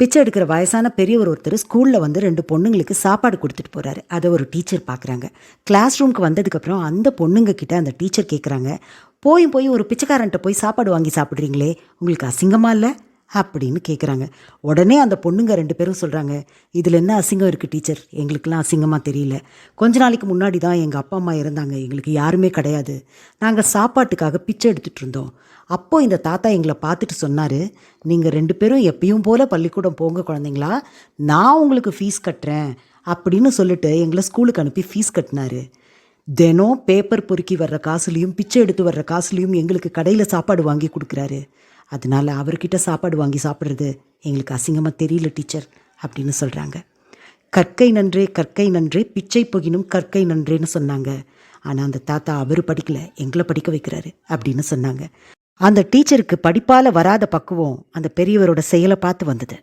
பிச்சை எடுக்கிற வயசான பெரியவர் ஒருத்தர் ஸ்கூலில் வந்து ரெண்டு பொண்ணுங்களுக்கு சாப்பாடு கொடுத்துட்டு போகிறாரு அதை ஒரு டீச்சர் பார்க்குறாங்க கிளாஸ் ரூமுக்கு வந்ததுக்கப்புறம் அந்த பொண்ணுங்க கிட்ட அந்த டீச்சர் கேட்குறாங்க போய் போய் ஒரு பிச்சைக்காரன்ட்ட போய் சாப்பாடு வாங்கி சாப்பிட்றீங்களே? உங்களுக்கு அசிங்கமாக இல்லை? அப்படின்னு கேட்குறாங்க உடனே அந்த பொண்ணுங்க ரெண்டு பேரும் சொல்கிறாங்க இதில் என்ன அசிங்கம் இருக்குது டீச்சர்? எங்களுக்கெல்லாம் அசிங்கமாக தெரியல. கொஞ்ச நாளைக்கு முன்னாடி தான் எங்கள் அப்பா அம்மா இருந்தாங்க எங்களுக்கு யாருமே கிடையாது. நாங்கள் சாப்பாட்டுக்காக பிச்சை எடுத்துகிட்டு இருந்தோம். அப்போது இந்த தாத்தா எங்களை பார்த்துட்டு சொன்னார் நீங்கள் ரெண்டு பேரும் எப்பயும் போல் பள்ளிக்கூடம் போங்க குழந்தைங்களா. நான் உங்களுக்கு ஃபீஸ் கட்டுறேன். அப்படின்னு சொல்லிட்டு எங்களை ஸ்கூலுக்கு அனுப்பி ஃபீஸ் கட்டினாரு. தினம் பேப்பர் பொறுக்கி வர்ற காசுலேயும் பிச்சை எடுத்து வர்ற காசுலேயும் எங்களுக்கு கடையில் சாப்பாடு வாங்கி கொடுக்குறாரு. அதனால அவர்கிட்ட சாப்பாடு வாங்கி சாப்பிட்றது எங்களுக்கு அசிங்கமாக தெரியல டீச்சர் அப்படின்னு சொல்கிறாங்க கற்கை நன்றே கற்கை நன்றே பிச்சை புகினும் கற்கை நன்றேன்னு சொன்னாங்க. ஆனால் அந்த தாத்தா அவர் படிக்கல எங்களை படிக்க வைக்கிறாரு அப்படின்னு சொன்னாங்க. அந்த டீச்சருக்கு படிப்பால் வராத பக்குவம் அந்த பெரியவரோட செயலை பார்த்து வந்தது.